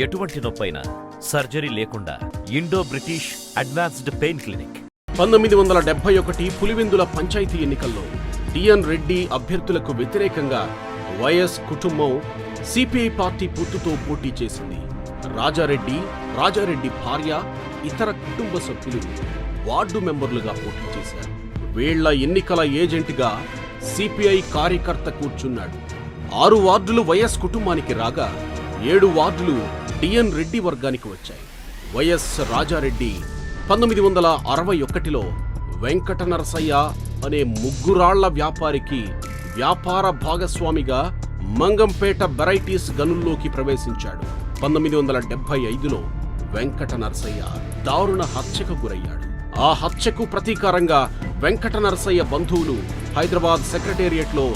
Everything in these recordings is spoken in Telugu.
ఎటువంటి నొప్పైనా సర్జరీ లేకుండా Indo British advanced pain clinic. పంతొమ్మిది వందల డెబ్బై ఒకటి పులివెందుల పంచాయతీ ఎన్నికల్లో డిఎన్ రెడ్డి అభ్యర్థులకు వ్యతిరేకంగా వైఎస్ కుటుంబం సిపిఐ పార్టీ పొత్తుతో పోటీ చేసింది. రాజారెడ్డి రాజారెడ్డి భార్య ఇతర కుటుంబ సభ్యులు వార్డు మెంబర్లుగా పోటీ చేశారు. వీళ్ళ ఎన్నికల ఏజెంట్గా సిపిఐ కార్యకర్త కూర్చున్నాడు. ఆరు వార్డులు వైఎస్ కుటుంబానికి రాగా ఏడు వార్డులు డిఎన్ రెడ్డి వర్గానికి వచ్చాయి. వైఎస్ రాజారెడ్డి పంతొమ్మిది వందల అరవై ఒకటిలో వెంకట నరసయ్య అనే ముగ్గురాళ్ళ వ్యాపారికి వ్యాపార భాగస్వామిగా మంగంపేట వెరైటీస్ గనుల్లోకి ప్రవేశించాడు. పంతొమ్మిది వందల డెబ్బై ఐదులో వెంకట నరసయ్య దారుణ హత్యకు గురయ్యాడు. ఆ హత్యకు ప్రతీకారంగా వెంకట నరసయ్య బంధువులు హైదరాబాద్ సెక్రటేరియట్లో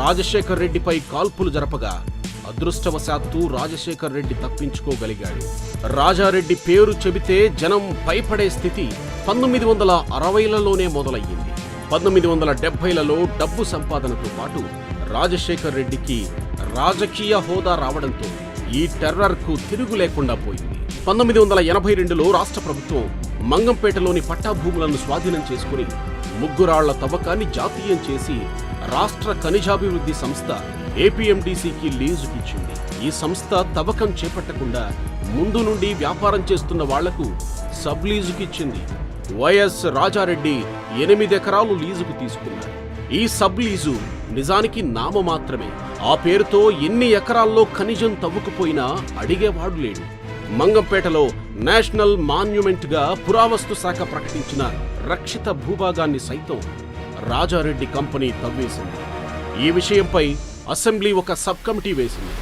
రాజశేఖర్ రెడ్డిపై కాల్పులు జరపగా అదృష్టవశాత్తు రాజశేఖర్ రెడ్డి తప్పించుకోగలిగాడు. రాజారెడ్డి పేరు చెబితే జనం భయపడే స్థితి పంతొమ్మిది వందల అరవైలలోనే మొదలయ్యింది. పంతొమ్మిది వందల డెబ్బైలలో డబ్బు సంపాదనతో పాటు రాజశేఖర్ రెడ్డికి రాజకీయ హోదా రావడంతో ఈ టెర్రర్కు తిరుగు లేకుండా పోయింది. పంతొమ్మిది వందల ఎనభై రెండులో రాష్ట్ర ప్రభుత్వం మంగంపేటలోని పట్టాభూములను స్వాధీనం చేసుకుని ముగ్గురాళ్ళ తవ్వకాన్ని జాతీయం చేసి రాష్ట్ర ఖనిజాభివృద్ధి సంస్థ ఏపీఎండీసీకి లీజుకిచ్చింది. ఈ సంస్థ తవ్వకం చేపట్టకుండా ముందు నుండి వ్యాపారం చేస్తున్న వాళ్ళకు సబ్ లీజుకిచ్చింది వైఎస్ రాజారెడ్డి ఎనిమిది ఎకరాలు లీజుకు తీసుకున్నాడు ఈ సబ్ లీజు నిజానికి నామ మాత్రమే. ఆ పేరుతో ఎన్ని ఎకరాల్లో ఖనిజం తవ్వుకుపోయినా అడిగేవాడు లేడు. మంగంపేటలో నేషనల్ మాన్యుమెంట్గా పురావస్తు శాఖ ప్రకటించిన రక్షిత భూభాగాన్ని సైతం రాజారెడ్డి కంపెనీ తవ్వేసింది. ఈ విషయంపై అసెంబ్లీ ఒక సబ్ కమిటీ వేసింది.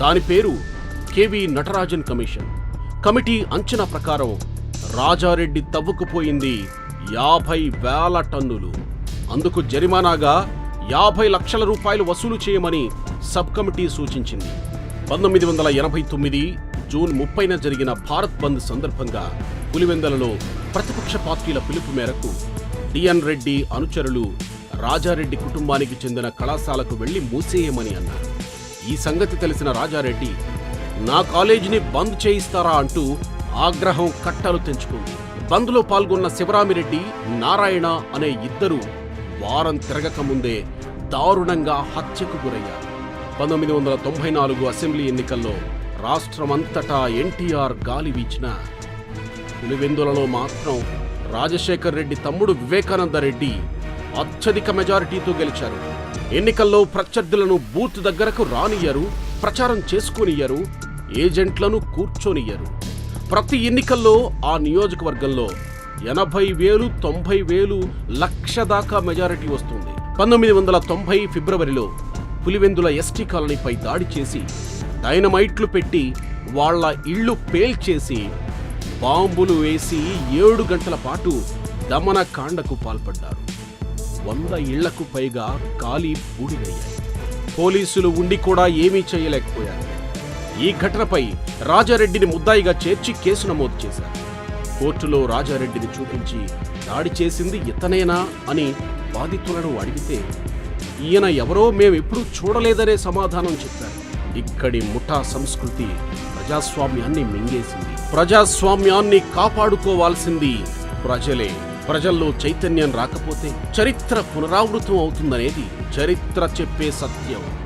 దాని పేరు కేవి నటరాజన్ కమిషన్. కమిటీ అంచనా ప్రకారం రాజారెడ్డి తవ్వుకుపోయింది యాభై వేల టన్నులు. అందుకు జరిమానాగా యాభై లక్షల రూపాయలు వసూలు చేయమని సబ్ కమిటీ సూచించింది. పంతొమ్మిది వందల ఎనభై తొమ్మిది జూన్ ముప్పైన జరిగిన భారత్ బంద్ సందర్భంగా పులివెందలలో ప్రతిపక్ష పార్టీల పిలుపు మేరకు డిఎన్ రెడ్డి అనుచరులు రాజారెడ్డి కుటుంబానికి చెందిన కళాశాలకు వెళ్ళి మూసేయమని అన్నారు. ఈ సంగతి తెలిసిన రాజారెడ్డి నా కాలేజీని బంద్ చేయిస్తారా అంటూ ఆగ్రహం కట్టలు తెంచుకుంది. బంద్లో పాల్గొన్న శివరామిరెడ్డి నారాయణ అనే ఇద్దరు వారం తిరగక ముందే దారుణంగా హత్యకు గురయ్యారు. పంతొమ్మిది వందల తొంభై నాలుగు అసెంబ్లీ ఎన్నికల్లో రాష్ట్రమంతటా ఎన్టీఆర్ గాలి వీచిన పులివెందులలో మాత్రం రాజశేఖర్ రెడ్డి తమ్ముడు వివేకానంద రెడ్డి అత్యధిక మెజారిటీతో గెలిచారు. ఎన్నికల్లో ప్రత్యర్థులను బూత్ దగ్గరకు రానియ్యరు ప్రచారం చేసుకునియ్యరు ఏజెంట్లను కూర్చొనియ్యరు. ప్రతి ఎన్నికల్లో ఆ నియోజకవర్గంలో ఎనభై వేలు తొంభై వేలు లక్ష దాకా మెజారిటీ వస్తుంది. పంతొమ్మిది వందల తొంభై ఫిబ్రవరిలో పులివెందుల ఎస్టీ కాలనీపై దాడి చేసి డైనమైట్లు పెట్టి వాళ్ళ ఇళ్ళు పేల్చేసి బాంబులు వేసి ఏడు గంటల పాటు దమనకాండకు పాల్పడ్డారు. వంద ఇళ్ళకు పైగా ఖాళీ బూడిదయ్యాయి. పోలీసులు ఉండి కూడా ఏమీ చేయలేకపోయారు. ఈ ఘటనపై రాజారెడ్డిని ముద్దాయిగా చేర్చి కేసు నమోదు చేశారు. కోర్టులో రాజారెడ్డిని చూపించి దాడి చేసింది ఇతనేనా అని బాధితులను అడిగితే ఈయన ఎవరో మేమెప్పుడూ చూడలేదనే సమాధానం చెప్పారు. ఇక్కడి ముఠా సంస్కృతి ప్రజాస్వామ్యాన్ని మింగేసింది. ప్రజాస్వామ్యాన్ని కాపాడుకోవాల్సింది ప్రజలే. ప్రజల్లో చైతన్యం రాకపోతే చరిత్ర పునరావృతం అవుతుందనేది చరిత్ర చెప్పే సత్యం.